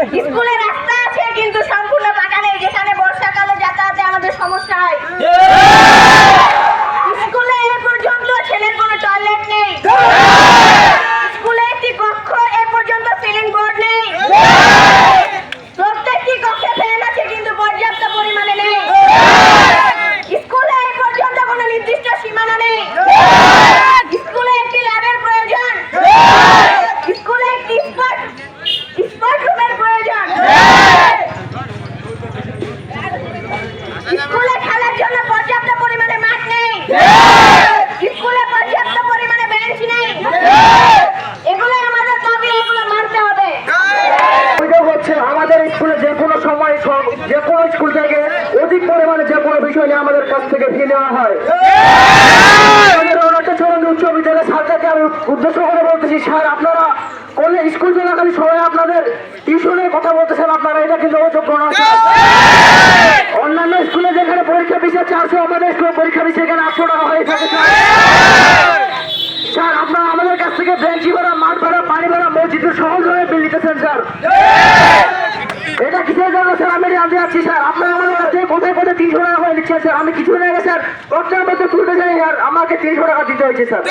স্কুলে রাস্তা আছে কিন্তু সম্পূর্ণ পাকা নেই যেখানে বর্ষাকালে যাতায়াতে আমাদের সমস্যা হয় স্কুলে এ পর্যন্ত ছেলের কোনো টয়লেট নেই স্কুলে একটি কক্ষ এ পর্যন্ত সিলিং বোর্ড নেই প্রত্যেকটি কক্ষে ফ্যান আছে কিন্তু পর্যাপ্ত পরিমাণে নেই স্কুলে এ পর্যন্ত কোনো নির্দিষ্ট সীমানা নেই স্কুলে একটি ল্যাবের প্রয়োজন স্কুলে একটি স্পট স্পট রুমের প্রয়োজন স্কুলে খেলার জন্য পর্যাপ্ত পরিমাণে মাঠ নেই স্কুলে পর্যাপ্ত পরিমাণে বেঞ্চ নেই এগুলো আমাদের দাবি এগুলো মানতে হবে। অভিযোগ হচ্ছে আমাদের স্কুলে যে কোনো সময় সব- যে কোনো স্কুল থেকে অধিক পরিমাণে যে কোনো বিষয় নিয়ে আমাদের কাছ থেকে ফি নেওয়া হয়। উচ্চ বিদ্যালয়ের ছাত্রকে আমি উদ্দেশ্য করে বলতেছি স্যার আপনারা করলে স্কুল চলাকালীন সময় আপনাদের টিউশনের কথা বলতেছেন আপনারা এটা কিন্তু অযোগ্য না স্যার। অন্যান্য স্কুলে যেখানে পরীক্ষা পিছিয়ে চারশো আমাদের স্কুলে পরীক্ষা পিছিয়ে স্যার স্যার আপনারা আমাদের কাছ থেকে বেঞ্চি ভাড়া মাঠ ভাড়া পানি ভাড়া মসজিদের সহজ হয়ে বিল নিতেছেন স্যার। এটা কিসের জন্য, স্যার? আমি জানতে যাচ্ছি স্যার, আপনারা আমাদের কাছ কোথায় কোথায় তিনশো টাকা করে নিচ্ছেন, স্যার? আমি কিছু নেই স্যার প্রত্যেক মধ্যে তুলতে চাই আর আমাকে তিনশো টাকা দিতে হয়েছে, স্যার।